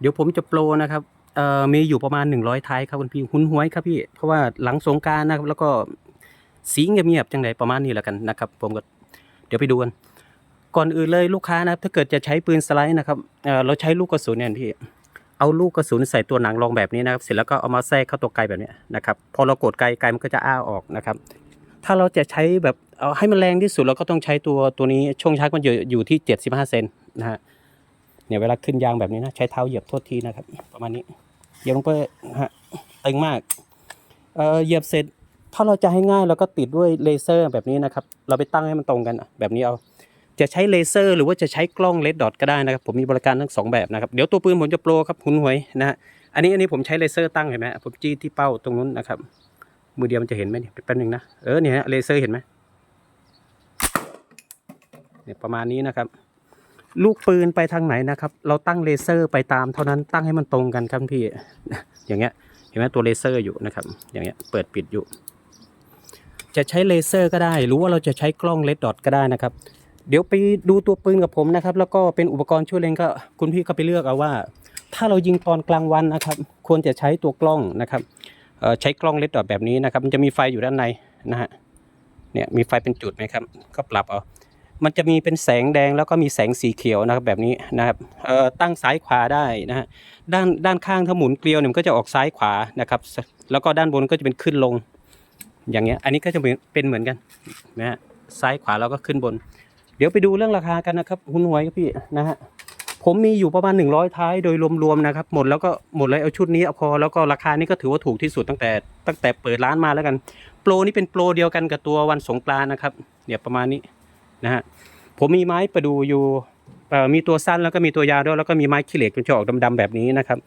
เดี๋ยวผมจะโปรนะครับเอ่อมีอยู่ประมาณ 100ท้ายครับคุณพี่หุ้นหวยครับพี่เพราะว่าหลังสงการนะครับ แล้วก็สีเงียบๆจังไดประมาณนี้แล้วกันนะครับ ผมก็เดี๋ยวไปดูกันก่อนอื่นเลยลูกค้านะครับ ถ้าเกิดจะใช้ปืนสไลด์นะครับเอ่อเราใช้ลูกกระสุนเนี่ยพี่เอาลูกกระสุนใส่ตัวหนังรองแบบนี้นะครับ เสร็จแล้วก็เอามาแทรกเข้าตัวไกลแบบนี้นะครับ พอเรากดไกลไกลมันก็จะอ้าออกนะครับ ถ้าเราจะใช้แบบเอาให้มันแรงที่สุดเราก็ต้องใช้ตัวตัวนี้ช่วงชักมันอยู่อยู่ที่ 75 เซนนะฮะ เนี่ยเวลาขึ้นยางแบบนี้นะ ใช้เท้าเหยียบโทษทีนะครับ ประมาณนี้เหยียบลงไปฮะตึงมากเออเหยียบเสร็จถ้าเราจะให้ง่ายเราก็ติดด้วยเลเซอร์แบบนี้นะครับ เราไปตั้งให้มันตรงกันแบบนี้เอา จะใช้เลเซอร์หรือว่าจะใช้กล้องเลดดอทก็ได้นะครับ ผมมีบริการทั้งสองแบบนะครับ เดี๋ยวตัวปืนผมจะโปรครับหุนหวยนะฮะอันนี้อันนี้ผมใช้เลเซอร์ตั้งเห็นไหมผมจี้ที่เป้าตรงนู้นนะครับ มือเดียวมันจะเห็นไหมเนี่ยแป๊บนึงนะเออเนี่ยเลเซอร์เห็นไหมเนี่ยประมาณนี้นะครับ ลูกปืนไปทางไหนนะครับ เราตั้งเลเซอร์ไปตามเท่านั้นตั้งให้มันตรงกันครับพี่ อย่างเงี้ยเห็นไหมตัวเลเซอร์อยู่นะครับ อย่างเงี้ยเปิดปิดอยู่ จะใช้เลเซอร์ก็ได้ หรือว่าเราจะใช้กล้องเลดดอทก็ได้นะครับ เดี๋ยวไปดูตัวปืนกับผมนะครับ แล้วก็เป็นอุปกรณ์ช่วยเล็งก็คุณพี่ก็ไปเลือกเอาว่า ถ้าเรายิงตอนกลางวันนะครับ ควรจะใช้ตัวกล้องนะครับใช้กล้องเลดดอทแบบนี้นะครับ มันจะมีไฟอยู่ด้านในนะฮะเนี่ยมีไฟเป็นจุดไหมครับ ก็ปรับเอา มันจะมีเป็นแสงแดงแล้วก็มีแสงสีเขียวนะครับแบบนี้นะครับเอ่อตั้งซ้ายขวาได้นะฮะด้านด้านข้างถ้าหมุนเกลียวเนี่ยมันก็จะออกซ้ายขวานะครับ แล้วก็ด้านบนก็จะเป็นขึ้นลง อย่างเงี้ยอันนี้ก็จะเป็นเหมือนกันนะฮะซ้ายขวาแล้วก็ขึ้นบน เดี๋ยวไปดูเรื่องราคากันนะครับหุ้นหวยครับพี่นะฮะผมมีอยู่ประมาณ 100 ท้ายโดยรวมๆนะครับหมดแล้วก็หมดเลยเอาชุดนี้เอาพอแล้วก็ราคานี้ก็ถือว่าถูกที่สุดตั้งแต่ตั้งแต่เปิดร้านมาแล้วกัน โปรนี่เป็นโปรเดียวกันกับตัววันสงกรานต์นะครับเนี่ยประมาณนี้ นะฮะผมมีไม้ประดูอยู่มีตัวสั้นแล้วก็มีตัวยาวด้วยแล้วก็มีไม้ขี้เหล็กมันจะออกดำๆแบบนี้นะครับ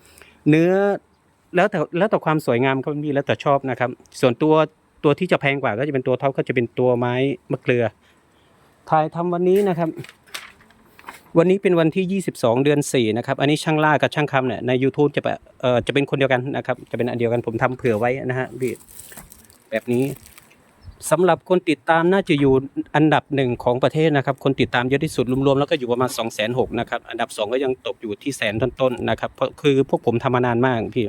เนื้อแล้วแต่แล้วแต่ความสวยงามครับพี่แล้วแต่ชอบนะครับ ส่วนตัวตัวที่จะแพงกว่าก็จะเป็นตัวท็อปก็จะเป็นตัวไม้มะเกลือถ่ายทำวันนี้นะครับ วันนี้เป็นวันที่ 22 เดือน 4 นะครับ อันนี้ช่างล่ากับช่างคำเนี่ยใน YouTube จะแบบเอ่อจะเป็นคนเดียวกันนะครับ จะเป็นอันเดียวกันผมทำเผื่อไว้นะฮะแบบนี้ สำหรับคนติดตามน่าจะอยู่อันดับหนึ่งของประเทศนะครับ คนติดตามเยอะที่สุดรวมๆแล้วก็อยู่ประมาณ2 6 0 0 0นหนะครับ อันดับ 2 ก็ยังตกอยู่ที่แสนต้นๆนะครับเพราะคือพวกผมทำมานานมากพี่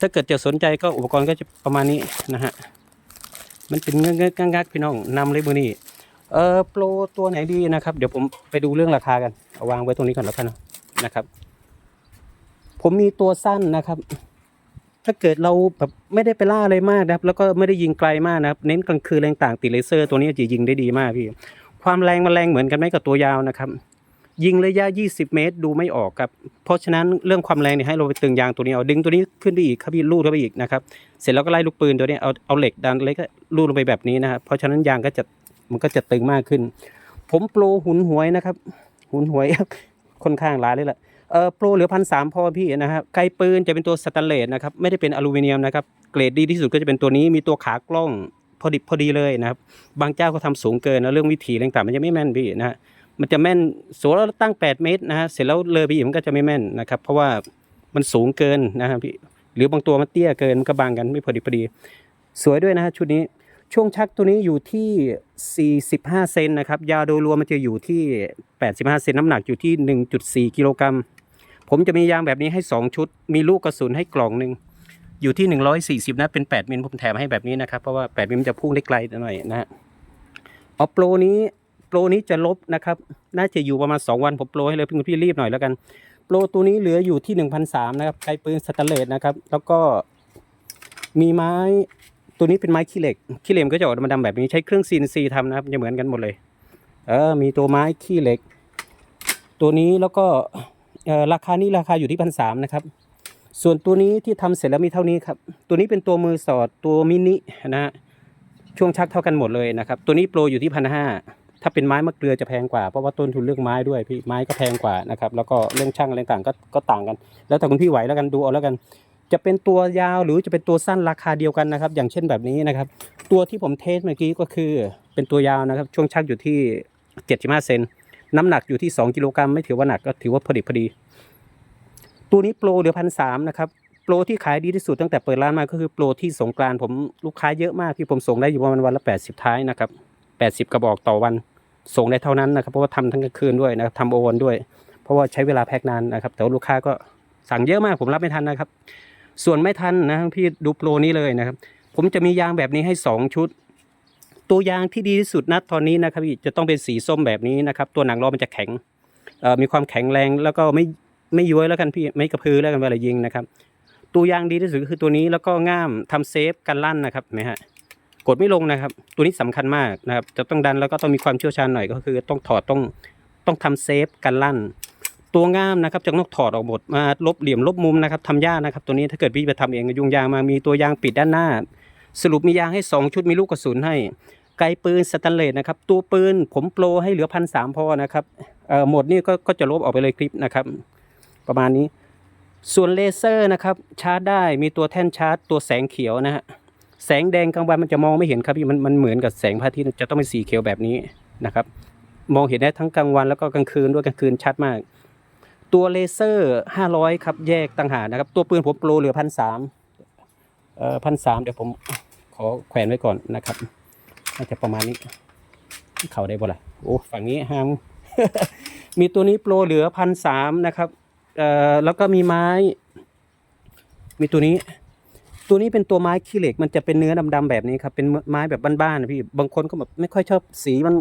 ถ้าเกิดจะสนใจก็อุปกรณ์ก็จะประมาณนี้นะฮะ มันเป็นเงื้อๆงักๆพี่น้องนำเลยมือนี้เออโปรตัวไหนดีนะครับ เดี๋ยวผมไปดูเรื่องราคากัน เอาวางไว้ตรงนี้ก่อนแล้วกันนะครับ ผมมีตัวสั้นนะครับ ถ้าเกิดเราแบบไม่ได้ไปล่าอะไรมากนะครับ แล้วก็ไม่ได้ยิงไกลมากนะครับ เน้นกลางคืนแรงต่างติดเลเซอร์ ตัวนี้จะยิงได้ดีมากพี่ ความแรงมันแรงเหมือนกันไหมกับตัวยาวนะครับ ยิงระยะ 20 เมตรดูไม่ออกครับ เพราะฉะนั้นเรื่องความแรงเนี่ยให้เราไปตึงยางตัวนี้เอาดึงตัวนี้ขึ้นไปอีกครับพี่ลูดเข้าไปอีกนะครับ เสร็จแล้วก็ไล่ลูกปืนตัวนี้เอาเอาเหล็กดันเล็กลูดลงไปแบบนี้นะครับ เพราะฉะนั้นยางก็จะมันก็จะตึงมากขึ้น ผมโปรหุนหวยนะครับ หุนหวยค่อนข้างหลายเลยแหละ เออโปรเหลือพันสามพอพี่นะครับไกลปืนจะเป็นตัวสแตนเลสนะครับไม่ได้เป็นอลูมิเนียมนะครับเกรดดีที่สุดก็จะเป็นตัวนี้มีตัวขากล้องพอดิบพอดีเลยนะครับบางเจ้าเขาทำสูงเกินนะเรื่องวิธีต่างๆมันจะไม่แม่นพี่นะฮะมันจะแม่นสมมติเราตั้ง 8 เมตรนะฮะเสร็จแล้วเลยไปอีกมันก็จะไม่แม่นนะครับเพราะว่ามันสูงเกินนะครับพี่หรือบางตัวมันเตี้ยเกินมันก็บางกันไม่พอดีพอดี สวยด้วยนะฮะชุดนี้ช่วงชักตัวนี้อยู่ที่ 45 เซนนะครับ ยาวโดยรวมมันจะอยู่ที่ 85 เซนน้ำหนักอยู่ที่ 1.4 กิโลกรัม ผมจะมียางแบบนี้ให้ 2 ชุด มีลูกกระสุนให้กล่องหนึ่งอยู่ที่ 140นะเป็น 8 มิลผมแถมให้แบบนี้นะครับ เพราะว่า 8 มิลจะพุ่งได้ไกลหน่อยนะฮะเอาโปรนี้โปรนี้จะลบนะครับ น่าจะอยู่ประมาณ 2 วันผมโปรให้เลยพี่พี่รีบหน่อยแล้วกัน โปรตัวนี้เหลืออยู่ที่1,300นะครับไกลปืนสแตนเลสนะครับ แล้วก็มีไม้ตัวนี้เป็นไม้ขี้เหล็กขี้เหล็กมันก็จะออกมาดำแบบนี้ใช้เครื่อง CNC ทำนะครับจะเหมือนกันหมดเลย เออมีตัวไม้ขี้เหล็ก ตัวนี้แล้วก็ ราคานี้ราคาอยู่ที่พันสามนะครับ ส่วนตัวนี้ที่ทำเสร็จแล้วมีเท่านี้ครับ ตัวนี้เป็นตัวมือสอดตัวมินินะฮะช่วงชักเท่ากันหมดเลยนะครับ ตัวนี้โปรอยู่ที่พันห้าถ้าเป็นไม้มะเกลือจะแพงกว่า เพราะว่าต้นทุนเรื่องไม้ด้วยพี่ไม้ก็แพงกว่านะครับ แล้วก็เรื่องช่างอะไรต่างก็ก็ต่างกัน แล้วแต่คุณพี่ไหวแล้วกันดูเอาแล้วกัน จะเป็นตัวยาวหรือจะเป็นตัวสั้นราคาเดียวกันนะครับ อย่างเช่นแบบนี้นะครับ ตัวที่ผมเทสเมื่อกี้ก็คือเป็นตัวยาวนะครับ ช่วงชักอยู่ที่ 75เซน น้ำหนักอยู่ที่ 2 กิโลกรัมไม่ถือว่าหนักก็ถือว่าพอดีพอดี ตัวนี้โปรเหลือพันสามนะครับโปรที่ขายดีที่สุดตั้งแต่เปิดร้านมาก็คือโปรที่สงกรานผมลูกค้าเยอะมากที่ผมส่งได้อยู่ประมาณวันละ 80 ท้ายนะครับ 80 กระบอกต่อวันส่งได้เท่านั้นนะครับเพราะว่าทำทั้งกลางคืนด้วยนะครับทำโอวันด้วย เพราะว่าใช้เวลาแพ็กนานนะครับ แต่ลูกค้าก็สั่งเยอะมากผมรับไม่ทันนะครับ ส่วนไม่ทันนะพี่ดูโปรนี้เลยนะครับ ผมจะมียางแบบนี้ให้สองชุด ตัวยางที่ดีที่สุดนะตอนนี้นะครับพี่จะต้องเป็นสีส้มแบบนี้นะครับ ตัวหนังล้อมันจะแข็งมีความแข็งแรงแล้วก็ไม่ไม่ย้วยแล้วกันพี่ไม่กระพือแล้วกันเวลายิงนะครับ ตัวยางดีที่สุดก็คือตัวนี้แล้วก็ง่ามทำเซฟกันลั่นนะครับเห็นไหมฮะกดไม่ลงนะครับ ตัวนี้สำคัญมากนะครับ จะต้องดันแล้วก็ต้องมีความเชี่ยวชาญหน่อยก็คือ ต้องถอดต้องต้องทำเซฟกันลั่น ตัวง่ามนะครับจะต้องถอดออกหมดมาลบเหลี่ยมลบมุมนะครับทำยากนะครับ ตัวนี้ถ้าเกิดพี่ไปทำเองยุ่งยากมามีตัวยางปิดด้านหน้า สรุปมียางให้ 2 ชุดมีลูกกระสุนให้ ไกลปืนสแตนเลสนะครับตัวปืนผมโปรให้เหลือพันสามพอนะครับเอ่อหมดนี่ก็ก็จะลบออกไปเลยคลิปนะครับ ประมาณนี้ส่วนเลเซอร์นะครับชาร์จได้มีตัวแท่นชาร์จ ตัวแสงเขียวนะฮะแสงแดงกลางวันมันจะมองไม่เห็นครับพี่มันมันเหมือนกับแสงพระอาทิตย์จะต้องเป็นสีเขียวแบบนี้นะครับ มองเห็นได้ทั้งกลางวันแล้วก็กลางคืนด้วยกลางคืนชัดมาก ตัวเลเซอร์ 500 ครับแยกต่างหากนะครับ ตัวปืนผมโปรเหลือพันสามเอ่อพันสามเดี๋ยวผมขอแขวนไว้ก่อนนะครับ น่าจะประมาณนี้ เขาได้บ่ล่ะโอ้ฝั่งนี้ห้ามมีตัวนี้โปรเหลือพันสามนะครับเอ่อแล้วก็มีไม้ มีตัวนี้ ตัวนี้เป็นตัวไม้ขี้เหล็ก มันจะเป็นเนื้อดำๆแบบนี้ครับ เป็นไม้แบบบ้านๆนะพี่ บางคนก็แบบไม่ค่อยชอบสีมัน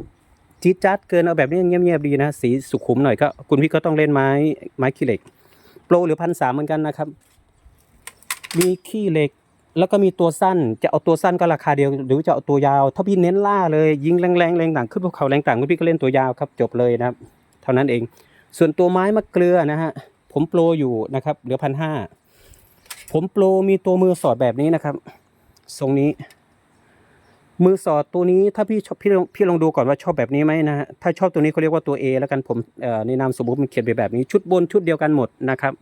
จี๊ดจ๊าดเกินเอาแบบนี้เงียบๆดีนะ สีสุขุมหน่อยก็คุณพี่ก็ต้องเล่นไม้ไม้ขี้เหล็ก โปรหรือพันสามเหมือนกันนะครับ มีขี้เหล็ก แล้วก็มีตัวสั้นจะเอาตัวสั้นก็ราคาเดียว หรือจะเอาตัวยาว ถ้าพี่เน้นล่าเลย ยิงแรงๆแรงต่างขึ้นภูเขาแรงต่างพี่ก็เล่นตัวยาวครับจบเลยนะครับเท่านั้นเอง ส่วนตัวไม้มะเกลือนะฮะผมโปรอยู่นะครับเหลือพันห้าผมโปรมีตัวมือสอดแบบนี้นะครับ ทรงนี้ มือสอดตัวนี้ถ้าพี่ชอบพี่ลองพี่ลองดูก่อนว่าชอบแบบนี้ไหมนะฮะถ้าชอบตัวนี้เขาเรียกว่าตัว A แล้วกันผมในนามสมมติมันเขียนไปแบบนี้ชุดบนชุดเดียวกันหมดนะครับ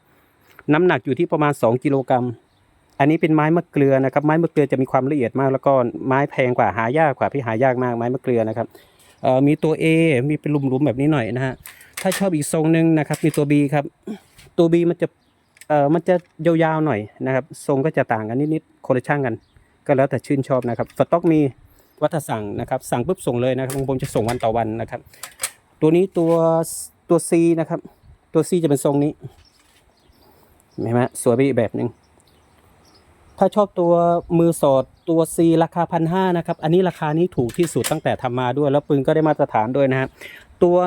น้ำหนักอยู่ที่ประมาณ 2 กิโลกรัม อันนี้เป็นไม้มะเกลือนะครับ ไม้มะเกลือจะมีความละเอียดมาก แล้วก็ไม้แพงกว่าหายากกว่าพี่หายากมากไม้มะเกลือนะครับมีตัว A มีเป็นหลุมๆแบบนี้หน่อยนะฮะถ้าชอบอีกทรงหนึ่งนะครับ มีตัว B ครับตัว B มันจะเอ่อมันจะยาวๆหน่อยนะครับทรงก็จะต่างกันนิดๆคนละช่างกัน ก็แล้วแต่ชื่นชอบนะครับสต็อกมีวัฒสั่งนะครับ สั่งปุ๊บส่งเลยนะครับผมจะส่งวันต่อวันนะครับ ตัวนี้ตัวตัว C นะครับ ตัว C จะเป็นทรงนี้เห็นไหมสวยไปอีกแบบหนึ่ง ถ้าชอบตัวมือสอดตัว C ราคาพันห้านะครับ อันนี้ราคานี้ถูกที่สุดตั้งแต่ทำมาด้วย แล้วปืนก็ได้มาตรฐานด้วยนะครับตัว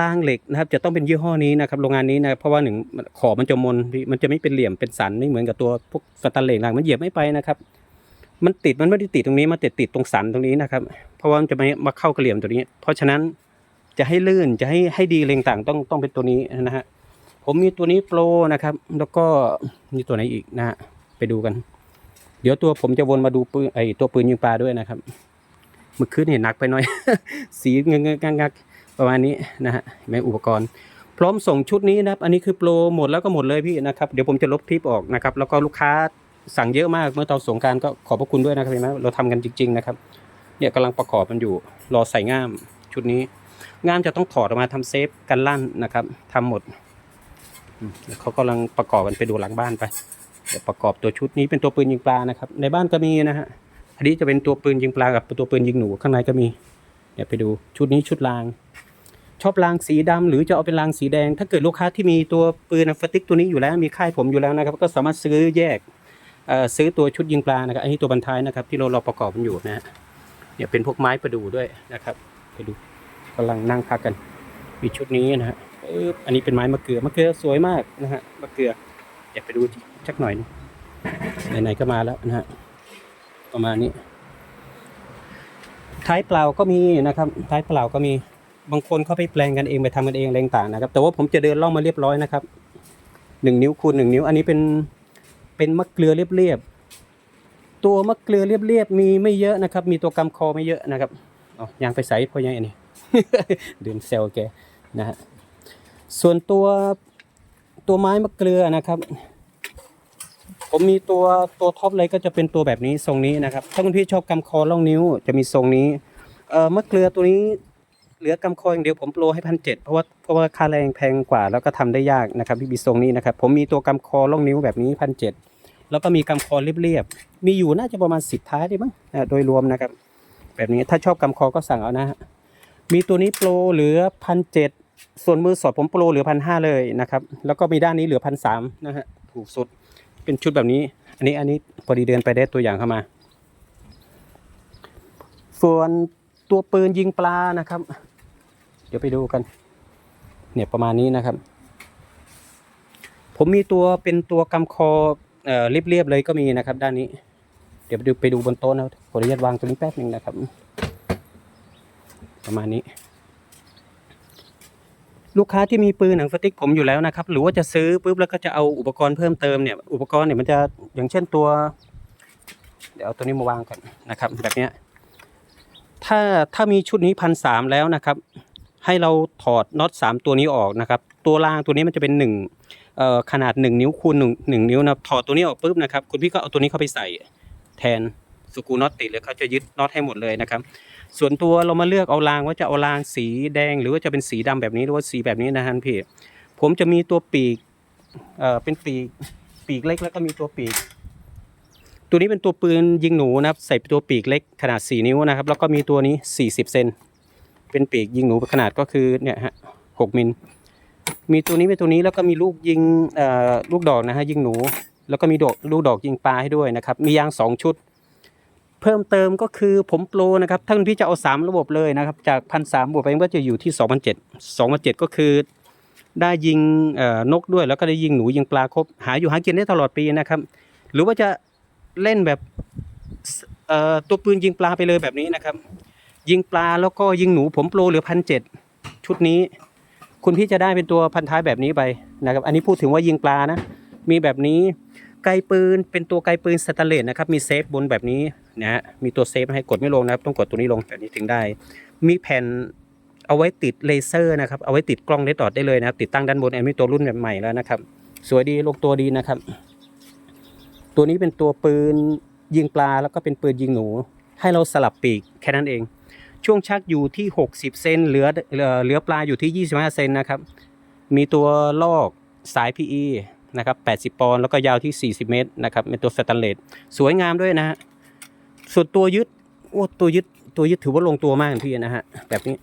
รางเหล็กนะครับจะต้องเป็นยี่ห้อนี้นะครับโรงงานนี้นะเพราะว่าหนึ่งขอบมันจะมนมันจะไม่เป็นเหลี่ยมเป็นสันไม่เหมือนกับตัวพวกสแตนเลสรางมันเหยียบไม่ไปนะครับ มันติดมันไม่ได้ติดตรงนี้มันติดติดตรงสันตรงนี้นะครับ เพราะว่ามันจะไม่มาเข้ากับเหลี่ยมตัวนี้ เพราะฉะนั้นจะให้ลื่นจะให้ให้ดีเรงต่างต้องต้องเป็นตัวนี้นะฮะผมมีตัวนี้โปรนะครับ แล้วก็มีตัวไหนอีกนะฮะไปดูกัน เดี๋ยวตัวผมจะวนมาดูปืนไอตัวปืนยิงปลาด้วยนะครับเมื่อคืนเห็นหนักไปหน่อย สีเงงงักงักประมาณนี้นะฮะแม่อุปกรณ์ พร้อมส่งชุดนี้นะครับ อันนี้คือโปรหมดแล้วก็หมดเลยพี่นะครับเดี๋ยวผมจะลบคลิปออกนะครับ แล้วก็ลูกค้าสั่งเยอะมากเมื่อตอนสงการก็ขอบพระคุณด้วยนะครับเห็นไหมเราทำกันจริง ๆ นะครับ เนี่ยกำลังประกอบมันอยู่รอใส่ง่ามชุดนี้ ง่ามจะต้องถอดออกมาทำเซฟกันลั่นนะครับทำหมดเดี๋ยวเขากำลังประกอบกันไปดูหลังบ้านไป เดี๋ยวประกอบตัวชุดนี้เป็นตัวปืนยิงปลานะครับ ในบ้านก็มีนะฮะอันนี้จะเป็นตัวปืนยิงปลากับตัวปืนยิงหนูข้างในก็มีเดี๋ยวไปดูชุดนี้ชุดราง ชอบรางสีดำหรือจะเอาเป็นรางสีแดง ถ้าเกิดลูกค้าที่มีตัวปืนฟติกตัวนี้อยู่แล้วมีค่ายผมอยู่แล้วนะครับ ก็สามารถซื้อแยกซื้อตัวชุดยิงปลานะครับ อันนี้ตัวบรรทายนะครับ ที่เราเราประกอบมันอยู่นะฮะเนี่ยเป็นพวกไม้ประดู่ด้วยนะครับ ไปดูกำลังนั่งพักกัน มีชุดนี้นะฮะอันนี้เป็นไม้มะเกลือมะเกลือสวยมากนะฮะมะเกลือเดี๋ยวไปดูที สักหน่อยหนึงไหนๆก็มาแล้วนะฮะประมาณนี้ ท้ายเปล่าก็มีนะครับ ท้ายเปล่าก็มีบางคนเขาไปแปลงกันเองไปทำกันเองอะไรต่างนะครับ แต่ว่าผมจะเดินล่องมาเรียบร้อยนะครับหนึ่งนิ้วคูณหนึ่งนิ้ว อันนี้เป็นเป็นมะเกลือเรียบๆตัวมะเกลือเรียบๆมีไม่เยอะนะครับ มีตัวกำคอไม่เยอะนะครับอ๋อยางไปใส่พอยังไงนี่เดินเซลแกนะฮะส่วนตัวตัวไม้มะเกลือนะครับ ผมมีตัวตัวท็อปเลยก็จะเป็นตัวแบบนี้ทรงนี้นะครับ ถ้าคุณพี่ชอบกำคอล่องนิ้วจะมีทรงนี้เอ่อมะเกลือตัวนี้เหลือกำคออย่างเดียวผมโปรให้พันเจ็ดเพราะว่าเพราะว่าค่าแรงแพงกว่า แล้วก็ทำได้ยากนะครับพี่บีทรงนี้นะครับ ผมมีตัวกำคอล่องนิ้วแบบนี้พันเจ็ดแล้วก็มีกำคอเรียบๆมีอยู่น่าจะประมาณสิบท้ายได้มั้งโดยรวมนะครับ แบบนี้ถ้าชอบกำคอก็สั่งเอานะฮะมีตัวนี้โปรเหลือพันเจ็ดส่วนมือสอดผมโปรเหลือพันห้าเลยนะครับ แล้วก็มีด้านนี้เหลือพันสามนะฮะถูกสุด เป็นชุดแบบนี้ อันนี้อันนี้พอดีเดินไปได้ตัวอย่างเข้ามา ส่วนตัวปืนยิงปลานะครับ เดี๋ยวไปดูกัน เนี่ยประมาณนี้นะครับ ผมมีตัวเป็นตัวกำคอเอ่อเรียบๆเลยก็มีนะครับ ด้านนี้ เดี๋ยวไปดูไปดูบนโต๊ะนะขออนุญาตวางตัวนี้แป๊บหนึ่งนะครับ ประมาณนี้ ลูกค้าที่มีปืนหนังสติ๊กผมอยู่แล้วนะครับ หรือว่าจะซื้อปุ๊บแล้วก็จะเอาอุปกรณ์เพิ่มเติมเนี่ย อุปกรณ์เนี่ยมันจะอย่างเช่นตัว เดี๋ยวเอาตัวนี้มาวางก่อนนะครับ แบบเนี้ยถ้าถ้ามีชุดนี้พันสามแล้วนะครับ ให้เราถอดน็อตสามตัวนี้ออกนะครับ ตัวรางตัวนี้มันจะเป็นหนึ่งขนาดหนึ่งนิ้วคูณหนึ่งหนึ่งนิ้วนะถอดตัวนี้ออกปุ๊บนะครับ คุณพี่ก็เอาตัวนี้เข้าไปใส่แทนสกูน็อตติดเลยเขาจะยึดน็อตให้หมดเลยนะครับ ส่วนตัวเรามาเลือกเอารางว่าจะเอารางสีแดง หรือว่าจะเป็นสีดำแบบนี้หรือว่าสีแบบนี้นะฮะพี่ผมจะมีตัวปีกเอ่อเป็นปีกปีกเล็กแล้วก็มีตัวปีก ตัวนี้เป็นตัวปืนยิงหนูนะครับใส่ตัวปีกเล็กขนาด 4 นิ้วนะครับ แล้วก็มีตัวนี้ 40 เซนเป็นปีกยิงหนูขนาดก็คือเนี่ยฮะ6มิลมีตัวนี้เป็นตัวนี้แล้วก็มีลูกยิงเอ่อลูกดอกนะฮะยิงหนู แล้วก็มีดอกลูกดอกยิงปลาให้ด้วยนะครับ มียาง 2 ชุด เพิ่มเติมก็คือผมโปรนะครับท่านพี่จะเอา 3 ระบบเลยนะครับ จากพันสามบวกไปก็จะอยู่ที่ 2,007 2,007ก็คือ ได้ยิงนกด้วยแล้วก็ได้ยิงหนูยิงปลาครบ หาอยู่หากินได้ตลอดปีนะครับ หรือว่าจะเล่นแบบตัวปืนยิงปลาไปเลยแบบนี้นะครับ ยิงปลาแล้วก็ยิงหนูผมโปรเหลือพันเจ็ดชุดนี้ คุณพี่จะได้เป็นตัวพันท้ายแบบนี้ไปนะครับ อันนี้พูดถึงว่ายิงปลานะ มีแบบนี้ไกลปืนเป็นตัวไกลปืนสแตนเลสนะครับมีเซฟบนแบบนี้ นะฮะมีตัวเซฟให้กดไม่ลงนะครับ ต้องกดตัวนี้ลงแบบนี้ถึงได้ มีแผ่นเอาไว้ติดเลเซอร์นะครับเอาไว้ติดกล้องเลดดอทได้เลยนะครับ ติดตั้งด้านบนอันนี้ตัวรุ่นแบบใหม่แล้วนะครับ สวยดีลงตัวดีนะครับ ตัวนี้เป็นตัวปืนยิงปลาแล้วก็เป็นปืนยิงหนู ให้เราสลับปีกแค่นั้นเอง ช่วงชักอยู่ที่ 60 เซนเหลือเหลือเหลือปลาอยู่ที่ 25 เซนนะครับ มีตัวลอกสาย PE นะครับ 80 ปอนด์แล้วก็ยาวที่ 40 เมตรนะครับเป็นตัวสแตนเลสสวยงามด้วยนะฮะ ส่วนตัวยึดโอ้ตัวยึดตัวยึดถือว่าลงตัวมากพี่นะฮะแบบนี้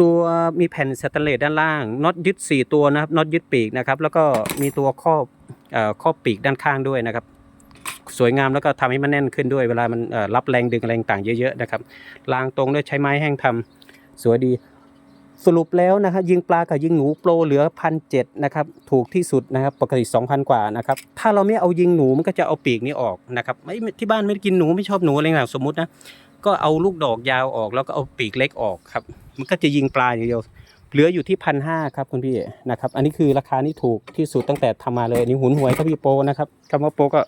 ตัวมีแผ่นสแตนเลสด้านล่างน็อตยึด 4 ตัวนะครับน็อตยึดปีกนะครับ แล้วก็มีตัวครอบครอบปีกด้านข้างด้วยนะครับ สวยงามแล้วก็ทำให้มันแน่นขึ้นด้วยเวลามันรับแรงดึงแรงต่างเยอะๆนะครับรางตรงด้วยใช้ไม้แห้งทำสวยดี สรุปแล้วนะครับยิงปลากับยิงหนูโปรเหลือพันเนะครับถูกที่สุดนะครับปกติ 2,000 กว่านะครับถ้าเราไม่เอายิงหนูมันก็จะเอาปีกนี้ออกนะครับไม่ที่บ้านไม่กินหนูไม่ชอบหนูอะไรต่างสมมตินะก็เอาลูกดอกยาวออกแล้วก็เอาปีกเล็กออกครับมันก็จะยิงปลาอย่างเดียวเหลืออยู่ที่พันห้าครับคุณพี่นะครับอันนี้คือราคานี่ถูกที่สุดตั้งแต่ทำมาเลยอันนี้หุนหวยครับพี่โปรนะครับคำว่าโปรก็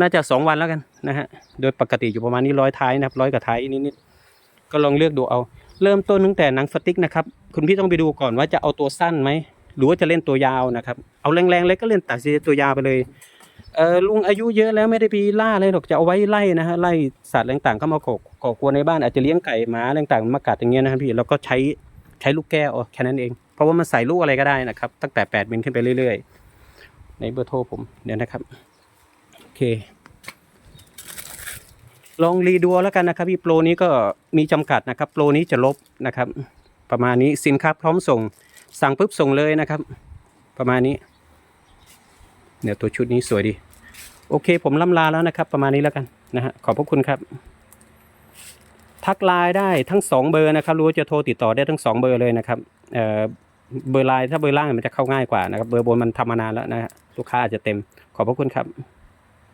น่าจะสองวันแล้วกันนะฮะโดยปกติอยู่ประมาณนี้ร้อยท้ายนะครับร้อยกับท้ายนิดๆก็ลองเลือกดูเอา เริ่มต้นตั้งแต่หนังสติ๊กนะครับ คุณพี่ต้องไปดูก่อนว่าจะเอาตัวสั้นไหม หรือว่าจะเล่นตัวยาวนะครับ เอาแรงๆเลยก็เล่นตัดสินใจตัวยาวไปเลย เออลุงอายุเยอะแล้วไม่ได้ไปล่าเลยหรอกจะเอาไว้ไล่นะฮะไล่สัตว์ต่างๆเข้ามาก่อก่อกวนในบ้านอาจจะเลี้ยงไก่หมาต่างๆมากัดอย่างเงี้ยนะครับพี่แล้วก็ใช้ใช้ลูกแก้วแค่นั้นเอง เพราะว่ามันใส่ลูกอะไรก็ได้นะครับตั้งแต่8มิลขึ้นไปเรื่อยๆ ในเบอร์โทรผมเดี๋ยวนะครับโอเค ลองรีดูเอาแล้วกันนะครับพี่โปรนี้ก็มีจำกัดนะครับโปรนี้จะลบนะครับ ประมาณนี้สินค้าพร้อมส่ง สั่งปุ๊บส่งเลยนะครับ ประมาณนี้ เนี่ยตัวชุดนี้สวยดี โอเคผมล่ำลาแล้วนะครับ ประมาณนี้แล้วกันนะฮะขอบพระคุณครับ ทักไลน์ได้ทั้งสองเบอร์นะครับรู้ว่าจะโทรติดต่อได้ทั้งสองเบอร์เลยนะครับเอ่อเบอร์ไลน์ถ้าเบอร์ล่างมันจะเข้าง่ายกว่านะครับ เบอร์บนมันทำมานานแล้วนะฮะลูกค้าอาจจะเต็มขอบพระคุณครับ